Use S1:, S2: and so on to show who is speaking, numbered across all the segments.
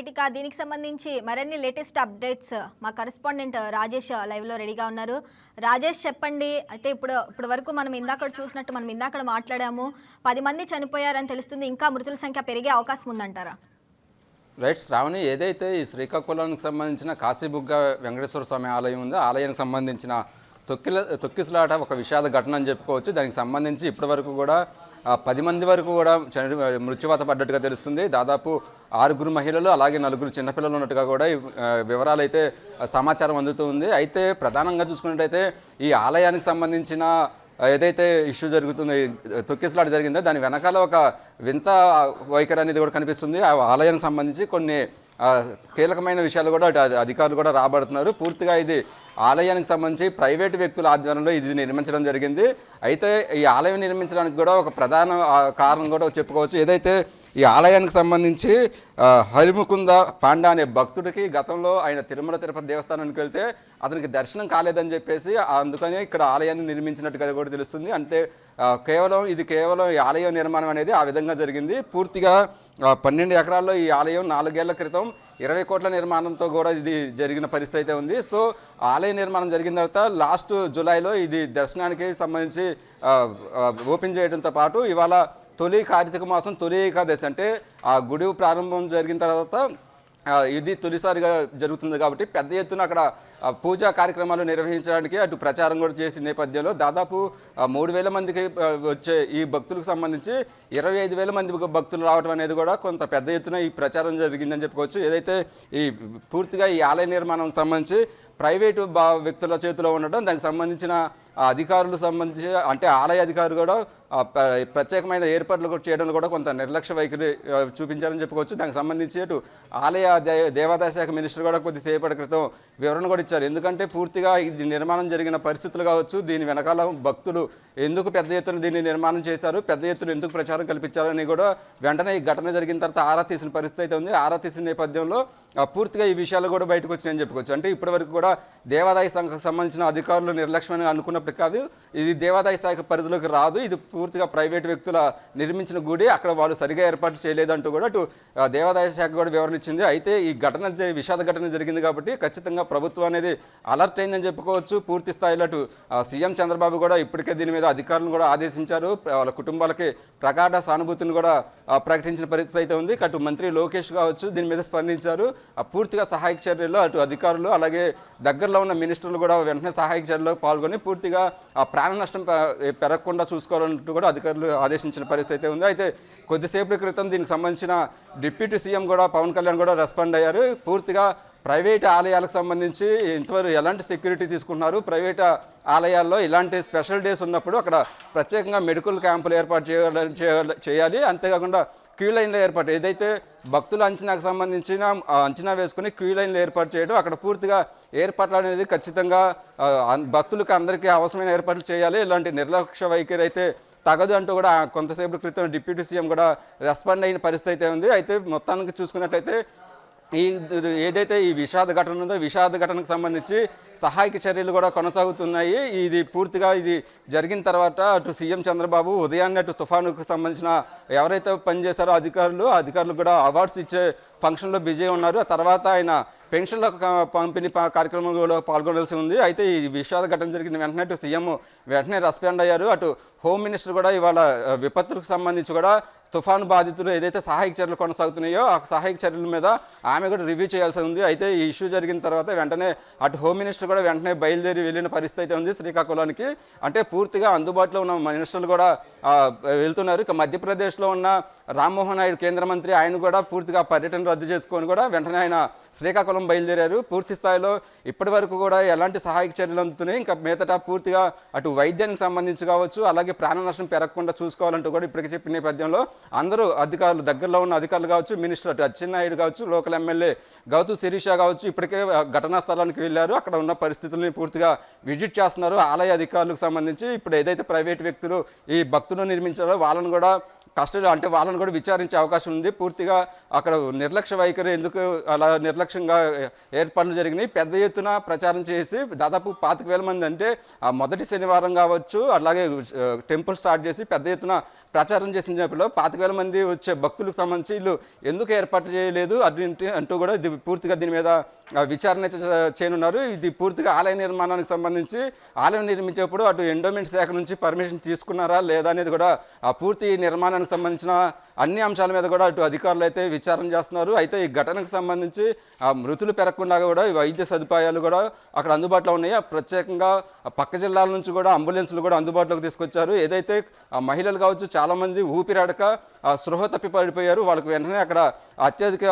S1: Right ఇక దీనికి సంబంధించి మరిన్ని లేటెస్ట్ అప్డేట్స్ మా కరెస్పాండెంట్ రాజేష్ లైవ్లో రెడీగా ఉన్నారు. రాజేష్ చెప్పండి. అయితే ఇప్పుడు ఇప్పుడు వరకు మనం ఇందాక చూసినట్టు మనం ఇందాక మాట్లాడాము. పది మంది చనిపోయారని తెలుస్తుంది. ఇంకా మృతుల సంఖ్య పెరిగే అవకాశం ఉందంటారా?
S2: రైట్ శ్రావణి ఏదైతే ఈ శ్రీకాకుళానికి సంబంధించిన కాశీబుగ్గ వెంకటేశ్వర స్వామి ఆలయం ఉందో ఆలయానికి సంబంధించిన తొక్కిల తొక్కిసలాట ఒక విషాద ఘటన అని చెప్పుకోవచ్చు. దానికి సంబంధించి ఇప్పటివరకు కూడా పది మంది వరకు కూడా చని మృత్యువాత పడ్డట్టుగా తెలుస్తుంది. దాదాపు ఆరుగురు మహిళలు అలాగే నలుగురు చిన్నపిల్లలు ఉన్నట్టుగా కూడా వివరాలు అయితే సమాచారం సమాచారం అందుతుంది అయితే ప్రధానంగా చూసుకున్నట్టయితే ఈ ఆలయానికి సంబంధించిన ఏదైతే ఇష్యూ జరుగుతుందో తొక్కిసలాట జరిగిందో దాని వెనకాల ఒక వింత వైఖరి అనేది కూడా కనిపిస్తుంది. ఆ ఆలయానికి సంబంధించి కొన్ని కీలకమైన విషయాలు కూడా అటు అధికారులు కూడా రాబడుతున్నారు. పూర్తిగా ఇది ఆలయానికి సంబంధించి ప్రైవేటు వ్యక్తుల ఆధ్వర్యంలో ఇది నిర్మించడం జరిగింది. అయితే ఈ ఆలయం నిర్మించడానికి కూడా ఒక ప్రధాన కారణం కూడా చెప్పుకోవచ్చు. ఏదైతే ఈ ఆలయానికి సంబంధించి హరిముకుంద పాండా అనే భక్తుడికి గతంలో ఆయన తిరుమల తిరుపతి దేవస్థానానికి వెళ్తే అతనికి దర్శనం కాలేదని చెప్పేసి అందుకని ఇక్కడ ఆలయాన్ని నిర్మించినట్టుగా కూడా తెలుస్తుంది. అంటే కేవలం ఇది కేవలం ఈ ఆలయం నిర్మాణం అనేది ఆ విధంగా జరిగింది. పూర్తిగా పన్నెండు ఎకరాల్లో ఈ ఆలయం నాలుగేళ్ళ క్రితం ఇరవై కోట్ల నిర్మాణంతో కూడా ఇది జరిగిన పరిస్థితి అయితే ఉంది. సో ఆలయ నిర్మాణం జరిగిన తర్వాత లాస్ట్ జూలైలో ఇది దర్శనానికి సంబంధించి ఓపెన్ చేయడంతో పాటు ఇవాళ తొలి కార్తీక మాసం తొలి ఏకాదశి అంటే ఆ గుడి ప్రారంభం జరిగిన తర్వాత ఇది తొలిసారిగా జరుగుతుంది కాబట్టి పెద్ద ఎత్తున అక్కడ పూజా కార్యక్రమాలు నిర్వహించడానికి అటు ప్రచారం కూడా చేసిన నేపథ్యంలో దాదాపు మూడు వేల మందికి వచ్చే ఈ భక్తులకు సంబంధించి ఇరవై ఐదు వేల మంది భక్తులు రావడం అనేది కూడా కొంత పెద్ద ఎత్తున ఈ ప్రచారం జరిగిందని చెప్పుకోవచ్చు. ఏదైతే ఈ పూర్తిగా ఈ ఆలయ నిర్మాణం సంబంధించి ప్రైవేటు బా వ్యక్తుల చేతిలో ఉండడం దానికి సంబంధించిన అధికారులు సంబంధించి అంటే ఆలయ అధికారులు కూడా ప్రత్యేకమైన ఏర్పాట్లు కూడా చేయడంలో కూడా కొంత నిర్లక్ష్య వైఖరి చూపించారని చెప్పుకోవచ్చు. దానికి సంబంధించి అటు ఆలయ దేవాదాయ శాఖ మినిస్టర్ కూడా కొద్దిసేపటి క్రితం వివరణ కూడా ఇచ్చారు. ఎందుకంటే పూర్తిగా ఇది నిర్మాణం జరిగిన పరిస్థితులు కావచ్చు దీని వెనకాల భక్తులు ఎందుకు పెద్ద ఎత్తున దీన్ని నిర్మాణం చేశారు పెద్ద ఎత్తున ఎందుకు ప్రచారం కల్పించారని కూడా వెంటనే ఈ ఘటన జరిగిన తర్వాత ఆరా తీసిన పరిస్థితి అయితే ఉంది. ఆరా తీసిన నేపథ్యంలో ఆ, పూర్తిగా ఈ విషయాలు కూడా బయటకు వచ్చినాయని చెప్పుకోవచ్చు. అంటే ఇప్పటివరకు కూడా దేవాదాయ శాఖకు సంబంధించిన అధికారులు నిర్లక్ష్యమని అనుకున్నప్పుడు కాదు ఇది దేవాదాయ శాఖ పరిధిలోకి రాదు ఇది పూర్తిగా ప్రైవేట్ వ్యక్తుల నిర్మించిన గుడి అక్కడ వాళ్ళు సరిగా ఏర్పాటు చేయలేదంటూ కూడా అటు దేవాదాయ శాఖ కూడా వివరణ ఇచ్చింది. అయితే ఈ ఘటన విషాద ఘటన జరిగింది కాబట్టి ఖచ్చితంగా ప్రభుత్వం అనేది అలర్ట్ అయిందని చెప్పుకోవచ్చు. పూర్తి స్థాయిలో అటు సీఎం చంద్రబాబు కూడా ఇప్పటికే దీని మీద అధికారులను కూడా ఆదేశించారు. వాళ్ళ కుటుంబాలకి ప్రగాఢ సానుభూతిని కూడా ప్రకటించిన పరిస్థితి అయితే ఉంది. అటు మంత్రి లోకేష్ కావచ్చు దీని మీద స్పందించారు. ఆ, పూర్తిగా సహాయక చర్యల్లో అటు అధికారులు అలాగే దగ్గరలో ఉన్న మినిస్టర్లు కూడా వెంటనే సహాయక చర్యల్లో పాల్గొని పూర్తిగా ఆ ప్రాణ నష్టం పెరగకుండా చూసుకోవాలంటూ కూడా అధికారులు ఆదేశించిన పరిస్థితి అయితే ఉంది. అయితే కొద్దిసేపటి క్రితం దీనికి సంబంధించిన డిప్యూటీ సీఎం కూడా పవన్ కళ్యాణ్ కూడా రెస్పాండ్ అయ్యారు. పూర్తిగా ప్రైవేట్ ఆలయాలకు సంబంధించి ఇంతవరకు ఎలాంటి సెక్యూరిటీ తీసుకుంటున్నారు? ప్రైవేట్ ఆలయాల్లో ఇలాంటి స్పెషల్ డేస్ ఉన్నప్పుడు అక్కడ ప్రత్యేకంగా మెడికల్ క్యాంపులు ఏర్పాటు చేయాలి చేయాలి- చేయాలి. అంతేకాకుండా క్యూ లైన్లో ఏర్పాటు ఏదైతే భక్తుల అంచనాకు సంబంధించిన అంచనా వేసుకుని క్యూ లైన్లు ఏర్పాటు చేయడం అక్కడ పూర్తిగా ఏర్పాట్లు అనేది ఖచ్చితంగా భక్తులకు అందరికీ అవసరమైన ఏర్పాట్లు చేయాలి. ఇలాంటి నిర్లక్ష్య వైఖరి అయితే తగదు అంటూ కూడా కొంతసేపు క్రితం డిప్యూటీ సీఎం కూడా రెస్పాండ్ అయిన పరిస్థితి అయితే ఉంది. అయితే మొత్తానికి చూసుకున్నట్టయితే ఈ ఏదైతే ఈ విషాద ఘటన ఉందో విషాద ఘటనకు సంబంధించి సహాయక చర్యలు కూడా కొనసాగుతున్నాయి. ఇది పూర్తిగా ఇది జరిగిన తర్వాత అటు సీఎం చంద్రబాబు ఉదయాన్నే అటు తుఫానుకు సంబంధించిన ఎవరైతే పనిచేశారో అధికారులు అధికారులు కూడా అవార్డ్స్ ఇచ్చే ఫంక్షన్లో బిజీ ఉన్నారు. ఆ తర్వాత ఆయన పెన్షన్ల పంపిణీ కార్యక్రమంలో పాల్గొనాల్సి ఉంది. అయితే ఈ విషాద ఘటన జరిగిన వెంటనే అటు సీఎం వెంటనే రెస్పాండ్ అయ్యారు. అటు హోమ్ మినిస్టర్ కూడా ఇవాళ విపత్తులకు సంబంధించి కూడా తుఫాను బాధితులు ఏదైతే సహాయక చర్యలు కొనసాగుతున్నాయో ఆ సహాయక చర్యల మీద ఆమె కూడా రివ్యూ చేయాల్సి ఉంది. అయితే ఈ ఇష్యూ జరిగిన తర్వాత వెంటనే అటు హోమ్ మినిస్టర్ కూడా వెంటనే బయలుదేరి వెళ్ళిన పరిస్థితి అయితే ఉంది శ్రీకాకుళానికి. అంటే పూర్తిగా అందుబాటులో ఉన్న మినిస్టర్లు కూడా వెళ్తున్నారు. ఇక మధ్యప్రదేశ్లో ఉన్న రామ్మోహన్ నాయుడు కేంద్ర మంత్రి ఆయన కూడా పూర్తిగా పర్యటన రద్దు చేసుకొని కూడా వెంటనే ఆయన శ్రీకాకుళం బయలుదేరారు. పూర్తి స్థాయిలో ఇప్పటి వరకు కూడా ఎలాంటి సహాయక చర్యలు అందుతున్నాయి? ఇంకా మిగతా పూర్తిగా అటు వైద్యానికి సంబంధించి కావచ్చు అలాగే ప్రాణ నష్టం పెరగకుండా చూసుకోవాలంటూ కూడా ఇప్పటికే చెప్పిన నేపథ్యంలో అందరూ అధికారులు దగ్గరలో ఉన్న అధికారులు కావచ్చు మినిస్టర్ అటు అచ్చెన్నాయుడు కావచ్చు లోకల్ ఎమ్మెల్యే గౌతు శిరీష కావచ్చు ఇప్పటికే ఘటనా స్థలానికి వెళ్ళారు. అక్కడ ఉన్న పరిస్థితుల్ని పూర్తిగా విజిట్ చేస్తున్నారు. ఆలయ అధికారులకు సంబంధించి ఇప్పుడు ఏదైతే ప్రైవేట్ వ్యక్తులు ఈ భక్తులు నిర్మించారో వాళ్ళను కూడా కష్టాలు అంటే వాళ్ళని కూడా విచారించే అవకాశం ఉంది. పూర్తిగా అక్కడ నిర్లక్ష్య వైఖరి ఎందుకు అలా నిర్లక్ష్యంగా ఏర్పాట్లు జరిగినాయి. పెద్ద ఎత్తున ప్రచారం చేసి దాదాపు పాతిక వేల మంది అంటే ఆ మొదటి శనివారం కావచ్చు అలాగే టెంపుల్ స్టార్ట్ చేసి పెద్ద ఎత్తున ప్రచారం చేసిన నేపథ్యంలో పాతిక వేల మంది వచ్చే భక్తులకు సంబంధించి వీళ్ళు ఎందుకు ఏర్పాటు చేయలేదు అటువంటి అంటూ కూడా ఇది పూర్తిగా దీని మీద విచారణ అయితే చేయనున్నారు. ఇది పూర్తిగా ఆలయ నిర్మాణానికి సంబంధించి ఆలయం నిర్మించేప్పుడు అటు ఎండోమెంట్ శాఖ నుంచి పర్మిషన్ తీసుకున్నారా లేదా అనేది కూడా ఆ పూర్తి నిర్మాణానికి సంబంధించిన అన్ని అంశాల మీద కూడా అటు అధికారులు అయితే విచారణ చేస్తున్నారు. అయితే ఈ ఘటనకు సంబంధించి ఆ మృతులు పెరగకుండా కూడా వైద్య సదుపాయాలు కూడా అక్కడ అందుబాటులో ఉన్నాయి. ప్రత్యేకంగా పక్క జిల్లాల నుంచి కూడా అంబులెన్స్లు కూడా అందుబాటులోకి తీసుకొచ్చారు. ఏదైతే ఆ మహిళలు కావచ్చు చాలామంది ఊపిరాడక సృహ స్పృహ తప్పి పడిపోయారు. వాళ్ళకి వెంటనే అక్కడ అత్యధిక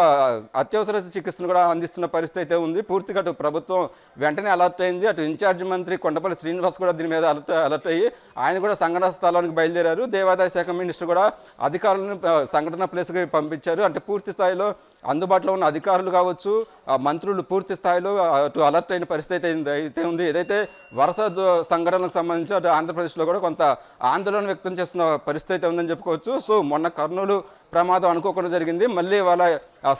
S2: అత్యవసర చికిత్సను కూడా అందిస్తున్న పరిస్థితి అయితే ఉంది. పూర్తిగా అటు ప్రభుత్వం వెంటనే అలర్ట్ అయింది. అటు ఇన్ఛార్జ్ మంత్రి కొండపల్లి శ్రీనివాస్ కూడా దీని మీద అలర్ట్ అలర్ట్ అయ్యి ఆయన కూడా సంఘటన స్థలానికి బయలుదేరారు. దేవాదాయ శాఖ మినిస్టర్ కూడా అధికారులను సంఘటన ప్లేస్కి పంపించారు. అంటే పూర్తి స్థాయిలో అందుబాటులో ఉన్న అధికారులు కావచ్చు మంత్రులు పూర్తి స్థాయిలో అటు అలర్ట్ అయిన పరిస్థితి అయితే ఉంది- అయితే ఉంది. ఏదైతే వరుస సంఘటనలకు సంబంధించి అటు ఆంధ్రప్రదేశ్లో కూడా కొంత ఆందోళన వ్యక్తం చేస్తున్న పరిస్థితి అయితే ఉందని చెప్పుకోవచ్చు. సో మొన్న కర్నూలు ప్రమాదం అనుకోకుండా జరిగింది. మళ్ళీ వాళ్ళ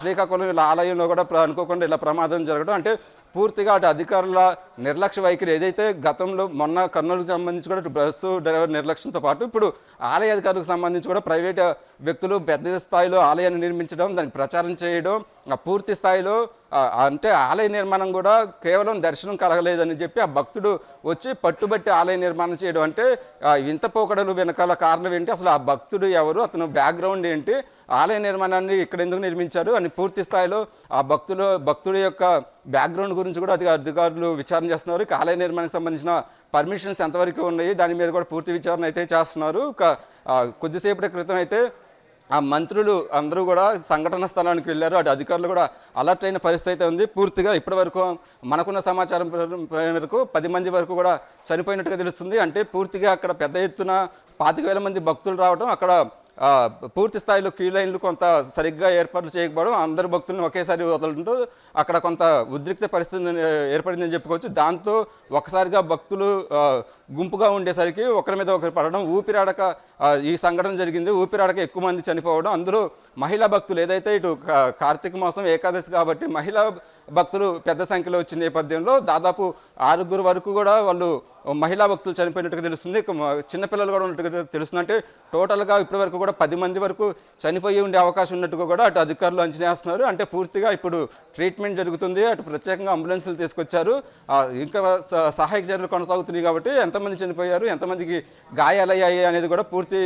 S2: శ్రీకాకుళం ఇలా ఆలయంలో కూడా అనుకోకుండా ఇలా ప్రమాదం జరగడం అంటే పూర్తిగా అటు అధికారుల నిర్లక్ష్య వైఖరి. ఏదైతే గతంలో మొన్న కర్నూలుకు సంబంధించి కూడా బస్సు డ్రైవర్ నిర్లక్ష్యంతో పాటు ఇప్పుడు ఆలయ అధికారులకు సంబంధించి కూడా ప్రైవేట్ వ్యక్తులు పెద్ద స్థాయిలో ఆలయాన్ని నిర్మించడం దానికి ప్రచారం చేయడం ఆ పూర్తి స్థాయిలో అంటే ఆలయ నిర్మాణం కూడా కేవలం దర్శనం కలగలేదని చెప్పి ఆ భక్తుడు వచ్చి పట్టుబట్టి ఆలయ నిర్మాణం చేయడం అంటే ఇంత పోకడలు వెనకాల కారణం ఏంటి? అసలు ఆ భక్తుడు ఎవరు? అతను బ్యాక్గ్రౌండ్ ఏంటి? ఆలయ నిర్మాణాన్ని ఇక్కడ ఎందుకు నిర్మించారు? అని పూర్తి స్థాయిలో ఆ భక్తులు భక్తుడి యొక్క బ్యాక్గ్రౌండ్ గురించి కూడా అధికారులు విచారణ చేస్తున్నారు. ఇక ఆలయ నిర్మాణానికి సంబంధించిన పర్మిషన్స్ ఎంతవరకు ఉన్నాయి? దాని మీద కూడా పూర్తి విచారణ అయితే చేస్తున్నారు. ఒక కొద్దిసేపటి క్రితం అయితే ఆ మంత్రులు అందరూ కూడా సంఘటన స్థలానికి వెళ్ళారు. అటు అధికారులు కూడా అలర్ట్ అయిన పరిస్థితి అయితే ఉంది. పూర్తిగా ఇప్పటివరకు మనకున్న సమాచారం మేరకు పది మంది వరకు కూడా చనిపోయినట్టుగా తెలుస్తుంది. అంటే పూర్తిగా అక్కడ పెద్ద ఎత్తున పాతిక వేల మంది భక్తులు రావడం అక్కడ పూర్తి స్థాయిలో క్యూ లైన్లు కొంత సరిగ్గా ఏర్పాట్లు చేయకపోవడం అందరు భక్తులను ఒకేసారి వదలడంతో అక్కడ కొంత ఉద్రిక్త పరిస్థితి ఏర్పడిందని చెప్పుకోవచ్చు. దాంతో ఒకసారిగా భక్తులు గుంపుగా ఉండేసరికి ఒకరి మీద ఒకరు పడడం ఊపిరాడక ఈ సంఘటన జరిగింది. ఊపిరాడక ఎక్కువ మంది చనిపోవడం. అందులో మహిళా భక్తులు ఏదైతే ఇటు కార్తీక మాసం ఏకాదశి కాబట్టి మహిళా భక్తులు పెద్ద సంఖ్యలో వచ్చిన నేపథ్యంలో దాదాపు ఆరుగురు వరకు కూడా వాళ్ళు మహిళా భక్తులు చనిపోయినట్టుగా తెలుస్తుంది. చిన్నపిల్లలు కూడా ఉన్నట్టుగా తెలుస్తుంది అంటే టోటల్గా ఇప్పటి వరకు కూడా పది మంది వరకు చనిపోయి ఉండే అవకాశం ఉన్నట్టుగా కూడా అటు అధికారులు అంచనా వేస్తున్నారు. అంటే పూర్తిగా ఇప్పుడు ట్రీట్మెంట్ జరుగుతుంది. అటు ప్రత్యేకంగా అంబులెన్స్లు తీసుకొచ్చారు. ఇంకా సహాయక చర్యలు కొనసాగుతున్నాయి కాబట్టి ఎంతమంది చనిపోయారు ఎంతమందికి గాయాలయ్యాయి అనేది కూడా పూర్తి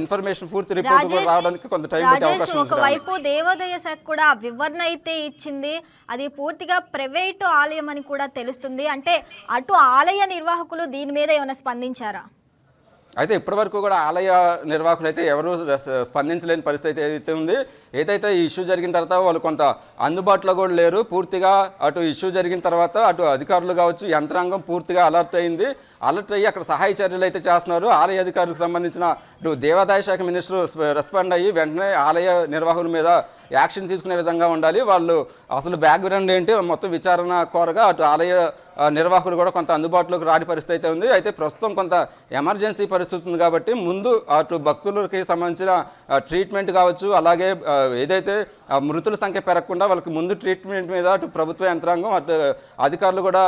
S2: ఇన్ఫర్మేషన్ పూర్తి రిపోర్ట్ కూడా రావడానికి కొంత టైం పట్టే అవకాశం
S1: ఒకవైపు దేవాదాయ శాఖ కూడా వివరణ అయితే ఇచ్చింది. అది పూర్తిగా ప్రైవేటు ఆలయం అని కూడా తెలుస్తుంది. అంటే అటు ఆలయ నిర్వాహకులు దీని మీద ఏమైనా స్పందించారా?
S2: అయితే ఇప్పటివరకు కూడా ఆలయ నిర్వాహకులు అయితే ఎవరు స్పందించలేని పరిస్థితి ఏదైతే ఉంది ఏదైతే ఈ ఇష్యూ జరిగిన తర్వాత వాళ్ళు కొంత అందుబాటులో కూడా లేరు. పూర్తిగా అటు ఇష్యూ జరిగిన తర్వాత అటు అధికారులు కావచ్చు యంత్రాంగం పూర్తిగా అలర్ట్ అయింది. అలర్ట్ అయ్యి అక్కడ సహాయ చర్యలు అయితే చేస్తున్నారు. ఆలయ అధికారులకు సంబంధించిన ఇటు దేవాదాయ శాఖ మినిస్టర్ రెస్పాండ్ అయ్యి వెంటనే ఆలయ నిర్వాహకుల మీద యాక్షన్ తీసుకునే విధంగా ఉండాలి. వాళ్ళు అసలు బ్యాక్గ్రౌండ్ ఏంటి? మొత్తం విచారణ కోరగా అటు ఆలయ నిర్వాహకులు కూడా కొంత అందుబాటులోకి రాని పరిస్థితి అయితే ఉంది. అయితే ప్రస్తుతం కొంత ఎమర్జెన్సీ పరిస్థితి ఉంది కాబట్టి ముందు అటు భక్తులకి సంబంధించిన ట్రీట్మెంట్ కావచ్చు అలాగే ఏదైతే మృతుల సంఖ్య పెరగకుండా వాళ్ళకి ముందు ట్రీట్మెంట్ మీద అటు ప్రభుత్వ యంత్రాంగం అటు అధికారులు కూడా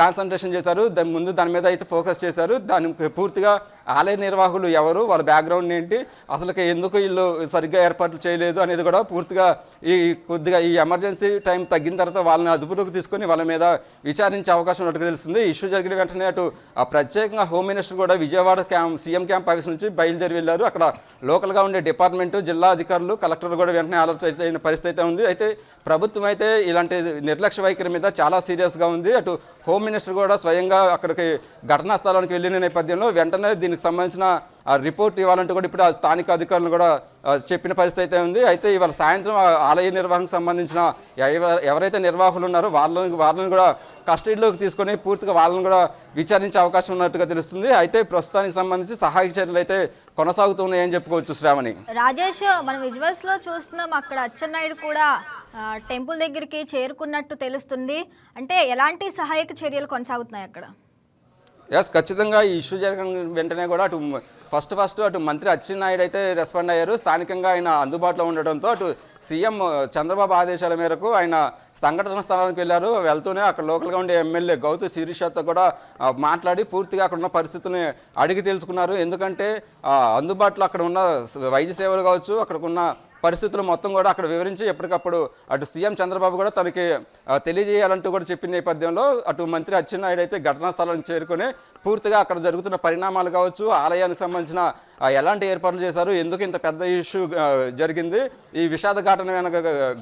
S2: కాన్సన్ట్రేషన్ చేశారు. దాని ముందు దాని మీద అయితే ఫోకస్ చేశారు. దాని పూర్తిగా ఆలయ నిర్వాహకులు ఎవరు వాళ్ళ బ్యాక్గ్రౌండ్ ఏంటి అసలుకి ఎందుకు వీళ్ళు సరిగ్గా ఏర్పాట్లు చేయలేదు అనేది కూడా పూర్తిగా ఈ కొద్దిగా ఈ ఎమర్జెన్సీ టైం తగ్గిన తర్వాత వాళ్ళని అదుపులోకి తీసుకొని వాళ్ళ మీద విచారించే అవకాశం ఉన్నట్టుగా తెలుస్తుంది. ఇష్యూ జరిగిన వెంటనే అటు ఆ ప్రత్యేకంగా హోమ్ మినిస్టర్ కూడా Vijayawada camp CM camp office నుంచి బయలుదేరి వెళ్ళారు. అక్కడ లోకల్గా ఉండే డిపార్ట్మెంట్ జిల్లా అధికారులు కలెక్టర్ కూడా వెంటనే అలర్ట్ అయిన పరిస్థితి అయితే ఉంది. అయితే ప్రభుత్వం అయితే ఇలాంటి నిర్లక్ష్య వైఖరి మీద చాలా సీరియస్గా ఉంది. అటు హోమ్ మినిస్టర్ కూడా స్వయంగా అక్కడికి ఘటనా స్థలానికి వెళ్ళిన నేపథ్యంలో వెంటనే దీనికి సంబంధించిన రిపోర్ట్ ఇవ్వాలంటే కూడా ఇప్పుడు ఆ స్థానిక అధికారులు కూడా చెప్పిన పరిస్థితి అయితే ఉంది. అయితే ఇవాళ సాయంత్రం ఆలయ నిర్వహణకు సంబంధించిన ఎవరైతే నిర్వాహకులు ఉన్నారో వాళ్ళని వాళ్ళని కూడా కస్టడీలోకి తీసుకొని పూర్తిగా వాళ్ళని కూడా విచారించే అవకాశం ఉన్నట్టుగా తెలుస్తుంది. అయితే ప్రస్తుతానికి సంబంధించి సహాయక చర్యలు అయితే కొనసాగుతున్నాయని చెప్పుకోవచ్చు శ్రావణి.
S1: రాజేష్ మనం విజువల్స్లో చూస్తున్నాం అక్కడ అచ్చెన్నాయుడు కూడా టెంపుల్ దగ్గరికి చేరుకున్నట్టు తెలుస్తుంది. అంటే ఎలాంటి సహాయక చర్యలు కొనసాగుతున్నాయి అక్కడ?
S2: ఎస్ ఖచ్చితంగా ఈ ఇష్యూ జరిగిన వెంటనే కూడా అటు ఫస్ట్ ఫస్ట్ అటు మంత్రి అచ్చెన్నాయుడు అయితే రెస్పాండ్ అయ్యారు. స్థానికంగా ఆయన అందుబాటులో ఉండడంతో అటు సీఎం చంద్రబాబు ఆదేశాల మేరకు ఆయన సంఘటన స్థలానికి వెళ్ళారు. వెళ్తూనే అక్కడ లోకల్గా ఉండే ఎమ్మెల్యే గౌతు శిరీషతో కూడా మాట్లాడి పూర్తిగా అక్కడ ఉన్న పరిస్థితిని అడిగి తెలుసుకున్నారు. ఎందుకంటే అందుబాటులో అక్కడ ఉన్న వైద్య సేవలు కావచ్చు అక్కడ ఉన్న పరిస్థితులు మొత్తం కూడా అక్కడ వివరించి ఎప్పటికప్పుడు అటు సీఎం చంద్రబాబు కూడా తనకి తెలియజేయాలంటూ కూడా చెప్పిన నేపథ్యంలో అటు మంత్రి అచ్చెన్నాయుడు అయితే ఘటనా స్థలానికి చేరుకొని పూర్తిగా అక్కడ జరుగుతున్న పరిణామాలు కావచ్చు ఆలయానికి సంబంధించిన ఎలాంటి ఏర్పాట్లు చేశారు ఎందుకు ఇంత పెద్ద ఇష్యూ జరిగింది ఈ విషాద ఘటన వెనక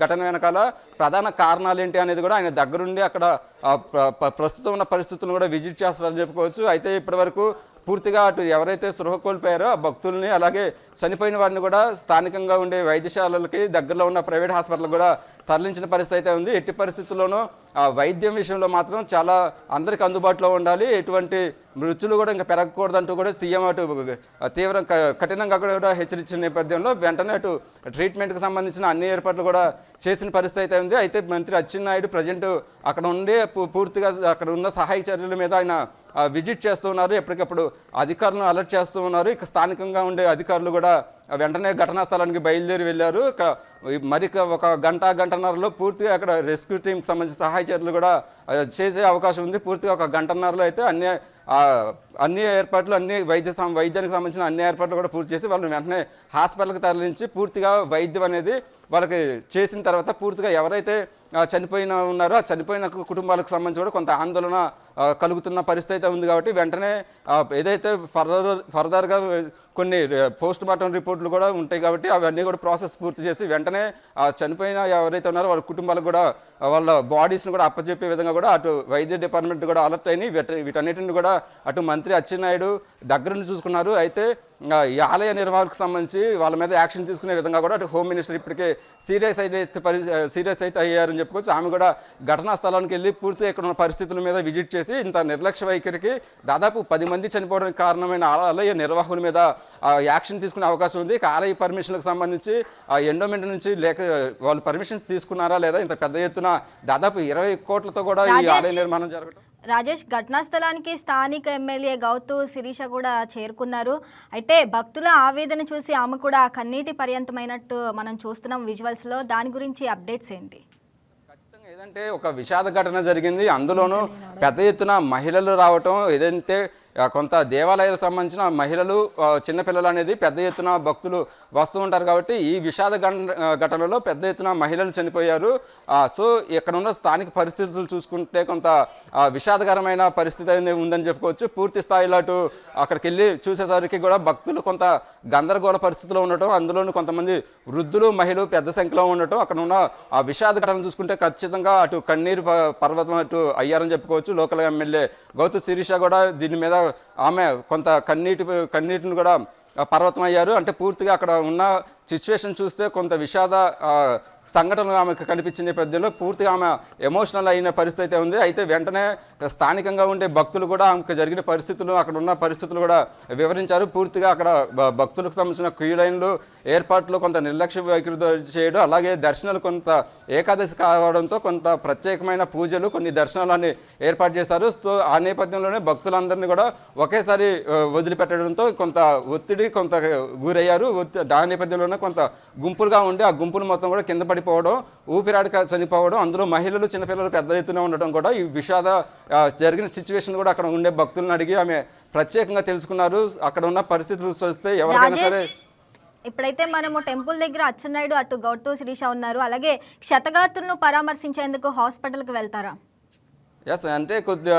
S2: ఘటన వెనకాల ప్రధాన కారణాలు ఏంటి అనేది కూడా ఆయన దగ్గరుండి అక్కడ ప్రస్తుతం ఉన్న పరిస్థితులను కూడా విజిట్ చేస్తారని చెప్పుకోవచ్చు. అయితే ఇప్పటివరకు పూర్తిగా అటు ఎవరైతే సృహ కోల్పోయారో ఆ భక్తుల్ని అలాగే చనిపోయిన వారిని కూడా స్థానికంగా ఉండే వైద్యశాలలకి దగ్గరలో ఉన్న ప్రైవేట్ హాస్పిటల్ కూడా తరలించిన పరిస్థితి అయితే ఉంది. ఎట్టి పరిస్థితుల్లోనూ ఆ వైద్యం విషయంలో మాత్రం చాలా అందరికి అందుబాటులో ఉండాలి. ఎటువంటి మృత్యులు కూడా ఇంకా పెరగకూడదంటూ కూడా సీఎం అటు తీవ్రం కఠినంగా కూడా హెచ్చరించిన నేపథ్యంలో వెంటనే అటు ట్రీట్మెంట్కి సంబంధించిన అన్ని ఏర్పాట్లు కూడా చేసిన పరిస్థితి అయితే ఉంది. అయితే మంత్రి అచ్చెన్నాయుడు ప్రజెంట్ అక్కడ ఉండే పూ- పూర్తిగా అక్కడ ఉన్న సహాయ చర్యల మీద ఆయన విజిట్ చేస్తూ ఉన్నారు. ఎప్పటికప్పుడు అధికారులను అలర్ట్ చేస్తూ ఉన్నారు. ఇక స్థానికంగా ఉండే అధికారులు కూడా వెంటనే ఘటనా స్థలానికి బయలుదేరి వెళ్ళారు. ఇక్కడ మరి ఒక గంట గంటన్నరలో పూర్తిగా అక్కడ రెస్క్యూ టీంకి సంబంధించిన సహాయ చర్యలు కూడా చేసే అవకాశం ఉంది. పూర్తిగా ఒక గంటన్నరలో అయితే అన్ని అన్ని ఏర్పాట్లు అన్ని వైద్య వైద్యానికి సంబంధించిన అన్ని ఏర్పాట్లు కూడా పూర్తి చేసి వాళ్ళని వెంటనే హాస్పిటల్కి తరలించి పూర్తిగా వైద్యం అనేది వాళ్ళకి చేసిన తర్వాత పూర్తిగా ఎవరైతే చనిపోయిన ఉన్నారో ఆ చనిపోయిన కుటుంబాలకు సంబంధించి కూడా కొంత ఆందోళన కలుగుతున్న పరిస్థితి అయితే ఉంది కాబట్టి వెంటనే ఏదైతే ఫర్దర్ ఫర్దర్గా కొన్ని పోస్ట్ మార్టం రిపోర్ట్లు కూడా ఉంటాయి కాబట్టి అవన్నీ కూడా ప్రాసెస్ పూర్తి చేసి వెంటనే ఆ చనిపోయిన ఎవరైతే ఉన్నారో వాళ్ళ కుటుంబాలకు కూడా వాళ్ళ బాడీస్ని కూడా అప్పచెప్పే విధంగా కూడా అటు వైద్య డిపార్ట్మెంట్ కూడా అలర్ట్ అయినాయి వీటన్నిటిని కూడా అటు మంత్రి అచ్చెన్నాయుడు దగ్గరుండి చూసుకున్నారు. అయితే ఈ ఆలయ నిర్వాహకులకు సంబంధించి వాళ్ళ మీద యాక్షన్ తీసుకునే విధంగా కూడా అటు హోమ్ మినిస్టర్ ఇప్పటికే సీరియస్ అయితే పరి సీరియస్ అయితే అయ్యారని చెప్పుకోవచ్చు ఆమె కూడా ఘటనా స్థలానికి వెళ్ళి పూర్తిగా ఇక్కడ ఉన్న పరిస్థితుల మీద విజిట్ చేసి ఇంత నిర్లక్ష్య వైఖరికి దాదాపు పది మంది చనిపోవడానికి కారణమైన ఆలయ నిర్వాహకుల మీద యాక్షన్ తీసుకునే అవకాశం ఉంది ఆలయ పర్మిషన్లకు సంబంధించి ఆ ఎండోమెంట్ నుంచి లేక వాళ్ళు పర్మిషన్స్ తీసుకున్నారా లేదా ఇంత పెద్ద ఎత్తున దాదాపు ఇరవై కోట్లతో కూడా ఈ. ఆలయ నిర్మాణం జరగడం
S1: రాజేష్ ఘటనా స్థలానికి స్థానిక ఎమ్మెల్యే గౌతు శిరీష కూడా చేరుకున్నారు. అయితే భక్తుల ఆవేదన చూసి ఆమె కూడా కన్నీటి పర్యంతమైనట్టు మనం చూస్తున్నాం విజువల్స్లో. దాని గురించి అప్డేట్స్ ఏంటి?
S2: ఖచ్చితంగా ఏదంటే ఒక విషాద ఘటన జరిగింది. అందులోనూ పెద్ద ఎత్తున మహిళలు రావటం ఏదైతే కొంత దేవాలయాలకు సంబంధించిన మహిళలు చిన్నపిల్లలు అనేది పెద్ద ఎత్తున భక్తులు వస్తూ ఉంటారు కాబట్టి ఈ విషాద ఘటనలో పెద్ద ఎత్తున మహిళలు చనిపోయారు. సో ఇక్కడ ఉన్న స్థానిక పరిస్థితులు చూసుకుంటే కొంత విషాదకరమైన పరిస్థితి అనేది ఉందని చెప్పుకోవచ్చు. పూర్తి స్థాయిలో అటు అక్కడికి వెళ్ళి చూసేసరికి కూడా భక్తులు కొంత గందరగోళ పరిస్థితిలో ఉండటం అందులోనూ కొంతమంది వృద్ధులు మహిళలు పెద్ద సంఖ్యలో ఉండటం అక్కడ ఉన్న ఆ విషాద ఘటన చూసుకుంటే ఖచ్చితంగా అటు కన్నీరు పర్వతం అటు అయ్యారని చెప్పుకోవచ్చు. లోకల్ ఎమ్మెల్యే గౌతు శిరీష కూడా దీని మీద ఆమె కొంత కన్నీటి కన్నీటిని కూడా పర్వతం అయ్యారు అంటే పూర్తిగా అక్కడ ఉన్న సిచ్యువేషన్ చూస్తే కొంత విషాద సంఘటనలు ఆమెకు కనిపించిన నేపథ్యంలో పూర్తిగా ఆమె ఎమోషనల్ అయిన పరిస్థితి అయితే ఉంది. అయితే వెంటనే స్థానికంగా ఉండే భక్తులు కూడా ఆమెకు జరిగిన పరిస్థితులు అక్కడ ఉన్న పరిస్థితులు కూడా వివరించారు. పూర్తిగా అక్కడ భక్తులకు సంబంధించిన క్యూ లైన్లు ఏర్పాట్లు కొంత నిర్లక్ష్య వైఖరి చేయడం అలాగే దర్శనాలు కొంత ఏకాదశి కావడంతో కొంత ప్రత్యేకమైన పూజలు కొన్ని దర్శనాలని ఏర్పాటు చేశారు. సో ఆ నేపథ్యంలోనే భక్తులందరినీ కూడా ఒకేసారి వదిలిపెట్టడంతో కొంత ఒత్తిడి కొంత గురయ్యారు. దాని నేపథ్యంలోనే కొంత గుంపులుగా ఉండి ఆ గుంపులు మొత్తం కూడా కింద పడిపోవడం ఊపిరాడక చనిపోవడం అందులో మహిళలు చిన్నపిల్లలు పెద్ద ఎత్తున ఉండడం కూడా ఈ విషాద జరిగిన సిచ్యువేషన్ కూడా అక్కడ ఉండే భక్తులను అడిగి ఆమె ప్రత్యేకంగా తెలుసుకున్నారు. అక్కడ ఉన్న పరిస్థితులు చూస్తే ఎవరికైనా సరే
S1: ఇప్పుడైతే మనము టెంపుల్ దగ్గర అచ్చెన్నాయుడు అటు గౌతు శిరీష ఉన్నారు. అలాగే క్షతగాత్రులను పరామర్శించేందుకు హాస్పిటల్కి వెళ్తారా?
S2: ఎస్ అంటే కొద్దిగా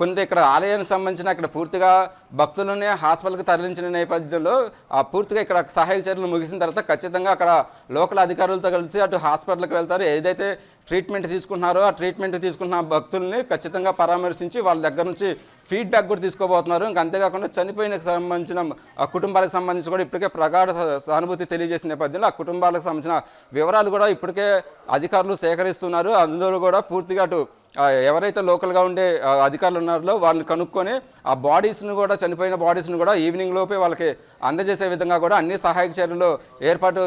S2: కొంత ఇక్కడ ఆలయానికి సంబంధించిన ఇక్కడ పూర్తిగా భక్తులనే హాస్పిటల్కి తరలించిన నేపథ్యంలో ఆ పూర్తిగా ఇక్కడ సహాయ చర్యలు ముగిసిన తర్వాత ఖచ్చితంగా అక్కడ లోకల్ అధికారులతో కలిసి అటు హాస్పిటల్కి వెళ్తారు. ఏదైతే ట్రీట్మెంట్ తీసుకుంటున్నారో ఆ ట్రీట్మెంట్ తీసుకున్న భక్తుల్ని ఖచ్చితంగా పరామర్శించి వాళ్ళ దగ్గర నుంచి ఫీడ్బ్యాక్ కూడా తీసుకోబోతున్నారు. ఇంకా అంతేకాకుండా చనిపోయిన సంబంధించిన ఆ కుటుంబాలకు సంబంధించి కూడా ఇప్పటికే ప్రగాఢ సానుభూతి తెలియజేసిన నేపథ్యంలో ఆ కుటుంబాలకు సంబంధించిన వివరాలు కూడా ఇప్పటికే అధికారులు సేకరిస్తున్నారు. అందులో కూడా పూర్తిగా అటు ఎవరైతే లోకల్గా ఉండే అధికారులు ఉన్నారో వాళ్ళని కనుక్కొని ఆ బాడీస్ను కూడా చనిపోయిన బాడీస్ను కూడా ఈవినింగ్ లోపే వాళ్ళకి అందజేసే విధంగా కూడా అన్ని సహాయక చర్యలు ఏర్పాటు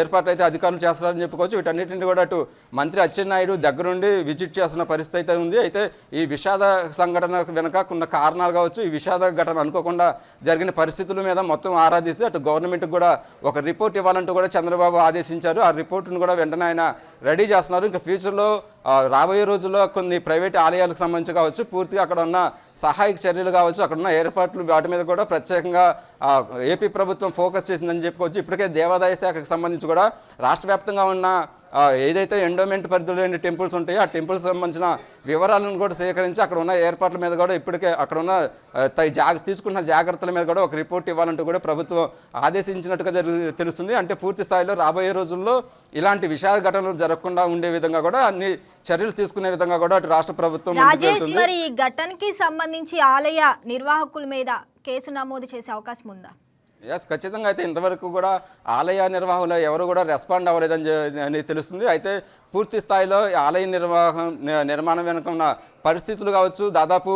S2: ఏర్పాట్లు అయితే అధికారులు చేస్తారని చెప్పుకోవచ్చు. వీటన్నిటిని కూడా అటు మంత్రి అచ్చెన్నాయుడు దగ్గరుండి విజిట్ చేస్తున్న పరిస్థితి అయితే ఉంది. అయితే ఈ విషాద సంఘటన వెనక ఉన్న కారణాలు కావచ్చు ఈ విషాద ఘటన అనుకోకుండా జరిగిన పరిస్థితుల మీద మొత్తం ఆరాధిస్తే అటు గవర్నమెంట్కి కూడా ఒక రిపోర్ట్ ఇవ్వాలంటూ కూడా చంద్రబాబు ఆదేశించారు. ఆ రిపోర్ట్ను కూడా వెంటనే ఆయన రెడీ చేస్తున్నారు. ఇంకా ఫ్యూచర్లో రాబోయే రోజుల్లో కొన్ని ప్రైవేట్ ఆలయాలకు సంబంధించి కావచ్చు పూర్తిగా అక్కడ ఉన్న సహాయక చర్యలు కావచ్చు అక్కడ ఉన్న ఏర్పాట్లు వాటి మీద కూడా ప్రత్యేకంగా ఏపీ ప్రభుత్వం ఫోకస్ చేసిందని చెప్పుకోవచ్చు. ఇప్పటికే దేవాదాయ శాఖకు సంబంధించి కూడా రాష్ట్ర వ్యాప్తంగా ఉన్న ఏదైతే ఎండోమెంట్ పరిధిలోని టెంపుల్స్ ఉంటాయో ఆ టెంపుల్స్ సంబంధించిన వివరాలను కూడా సేకరించి అక్కడ ఉన్న ఏర్పాట్ల మీద కూడా ఇప్పటికే అక్కడ ఉన్న ఆ, తై- జాగ తీసుకున్న జాగ్రత్తల మీద కూడా ఒక రిపోర్ట్ ఇవ్వాలంటూ కూడా ప్రభుత్వం ఆదేశించినట్టుగా జరుగు తెలుస్తుంది అంటే పూర్తి స్థాయిలో రాబోయే రోజుల్లో ఇలాంటి విషాద ఘటనలు జరగకుండా ఉండే విధంగా కూడా అన్ని చర్యలు తీసుకునే విధంగా కూడా అటు రాష్ట్ర ప్రభుత్వం
S1: రాజేష్. మరి ఈ ఘటనకి సంబంధించి ఆలయ నిర్వాహకుల మీద కేసు నమోదు చేసే అవకాశం ఉందా
S2: ఎస్ ఖచ్చితంగా అయితే ఇంతవరకు కూడా ఆలయ నిర్వాహకులు ఎవరు కూడా రెస్పాండ్ అవ్వలేదని తెలుస్తుంది. అయితే పూర్తి స్థాయిలో ఆలయ నిర్వాహం నిర్మాణం వెనుక ఉన్న పరిస్థితులు కావచ్చు దాదాపు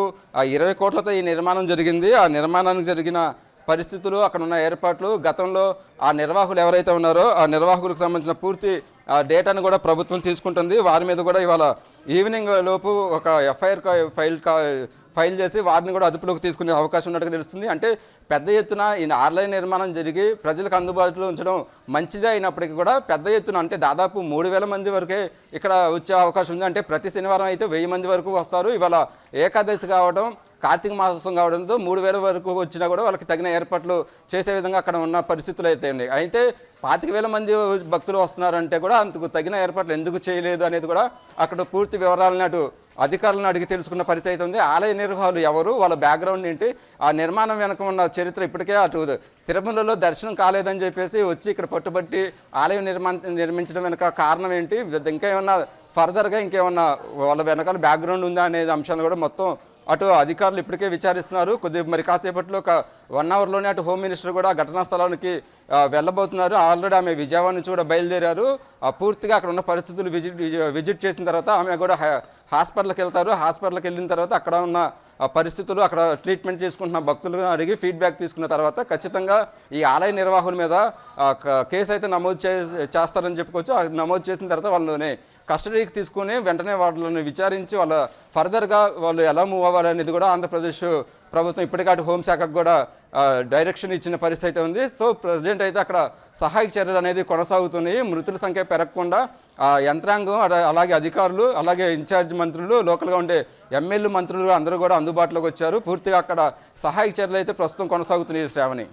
S2: ఇరవై కోట్లతో ఈ నిర్మాణం జరిగింది. ఆ నిర్మాణానికి జరిగిన పరిస్థితులు అక్కడ ఉన్న ఏర్పాట్లు గతంలో ఆ నిర్వాహకులు ఎవరైతే ఉన్నారో ఆ నిర్వాహకులకు సంబంధించిన పూర్తి ఆ డేటాను కూడా ప్రభుత్వం తీసుకుంటుంది. వారి మీద కూడా ఇవాళ ఈవినింగ్ లోపు ఒక ఎఫ్ఐఆర్ ఫైల్ కా ఫైల్ చేసి వారిని కూడా అదుపులోకి తీసుకునే అవకాశం ఉన్నట్టుగా తెలుస్తుంది. అంటే పెద్ద ఎత్తున ఈ ఆన్లైన్ నిర్మాణం జరిగి ప్రజలకు అందుబాటులో ఉంచడం మంచిదే అయినప్పటికీ కూడా పెద్ద ఎత్తున అంటే దాదాపు మూడు వేల మంది వరకే ఇక్కడ వచ్చే అవకాశం ఉంది. అంటే ప్రతి శనివారం అయితే వెయ్యి మంది వరకు వస్తారు. ఇవాళ ఏకాదశి కావడం కార్తీక మాసం కావడంతో మూడు వేల వరకు వచ్చినా కూడా వాళ్ళకి తగిన ఏర్పాట్లు చేసే విధంగా అక్కడ ఉన్న పరిస్థితులు అయితే ఉన్నాయి. అయితే పాతిక వేల మంది భక్తులు వస్తున్నారంటే కూడా అందుకు తగిన ఏర్పాట్లు ఎందుకు చేయలేదు అనేది కూడా అక్కడ పూర్తి వివరాలను అటు అధికారులను అడిగి తెలుసుకున్న పరిస్థితి అయితే ఉంది. ఆలయ నిర్వాహకులు ఎవరు వాళ్ళ బ్యాక్గ్రౌండ్ ఏంటి ఆ నిర్మాణం వెనక ఉన్న చరిత్ర ఇప్పటికే అటు తిరుమలలో దర్శనం కాలేదని చెప్పేసి వచ్చి ఇక్కడ పట్టుబట్టి ఆలయం నిర్మా నిర్మించడం వెనక కారణం ఏంటి? ఇంకా ఏమన్నా ఫర్దర్గా ఇంకేమన్నా వాళ్ళ వెనకాల బ్యాక్గ్రౌండ్ ఉందా అనే అంశాన్ని కూడా మొత్తం అటు అధికారులు ఇప్పటికే విచారిస్తున్నారు. కొద్ది మరి కాసేపట్లో ఒక వన్ అవర్లోనే అటు హోమ్ మినిస్టర్ కూడా ఘటనా స్థలానికి వెళ్ళబోతున్నారు. ఆల్రెడీ ఆమె విజయవాడ నుంచి కూడా బయలుదేరారు. పూర్తిగా అక్కడ ఉన్న పరిస్థితులు విజిట్ విజిట్ చేసిన తర్వాత ఆమె కూడా హాస్పిటల్కి వెళ్తారు. హాస్పిటల్కి వెళ్ళిన తర్వాత అక్కడ ఉన్న పరిస్థితులు అక్కడ ట్రీట్మెంట్ చేసుకుంటున్న భక్తులు అడిగి ఫీడ్బ్యాక్ తీసుకున్న తర్వాత ఖచ్చితంగా ఈ ఆలయ నిర్వాహకుల మీద కేసు అయితే నమోదు చే చేస్తారని చెప్పుకోవచ్చు. నమోదు చేసిన తర్వాత వాళ్ళని కస్టడీకి తీసుకుని వెంటనే వాళ్ళని విచారించి వాళ్ళ ఫర్దర్గా వాళ్ళు ఎలా మూవ్ అవ్వాలనేది కూడా ఆంధ్రప్రదేశ్ ప్రభుత్వం ఇప్పటికాటి హోంశాఖకు కూడా డైరెక్షన్ ఇచ్చిన పరిస్థితి అయితే ఉంది. సో ప్రజెంట్ అయితే అక్కడ సహాయక చర్యలు అనేది కొనసాగుతున్నాయి. మృతుల సంఖ్య పెరగకుండా ఆ యంత్రాంగం అలా- అలాగే అధికారులు అలాగే ఇన్ఛార్జ్ మంత్రులు లోకల్గా ఉండే ఎమ్మెల్యే మంత్రులు అందరూ కూడా అందుబాటులోకి వచ్చారు. పూర్తిగా అక్కడ సహాయక చర్యలు అయితే ప్రస్తుతం కొనసాగుతున్నాయి Shravani.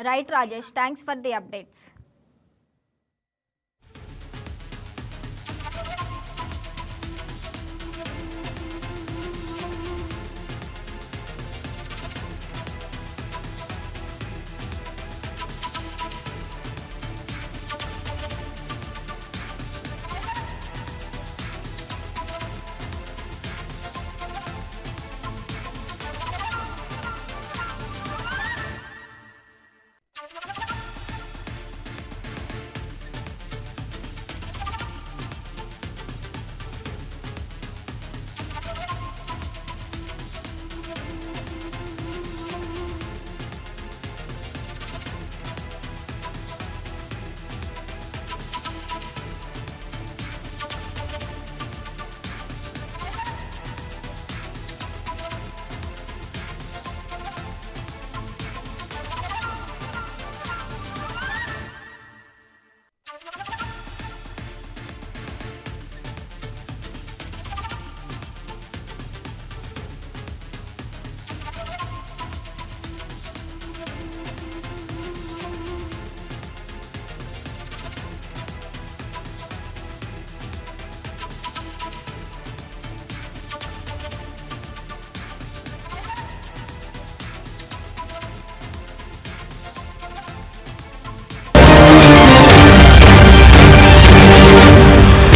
S1: Right Rajesh thanks for the updates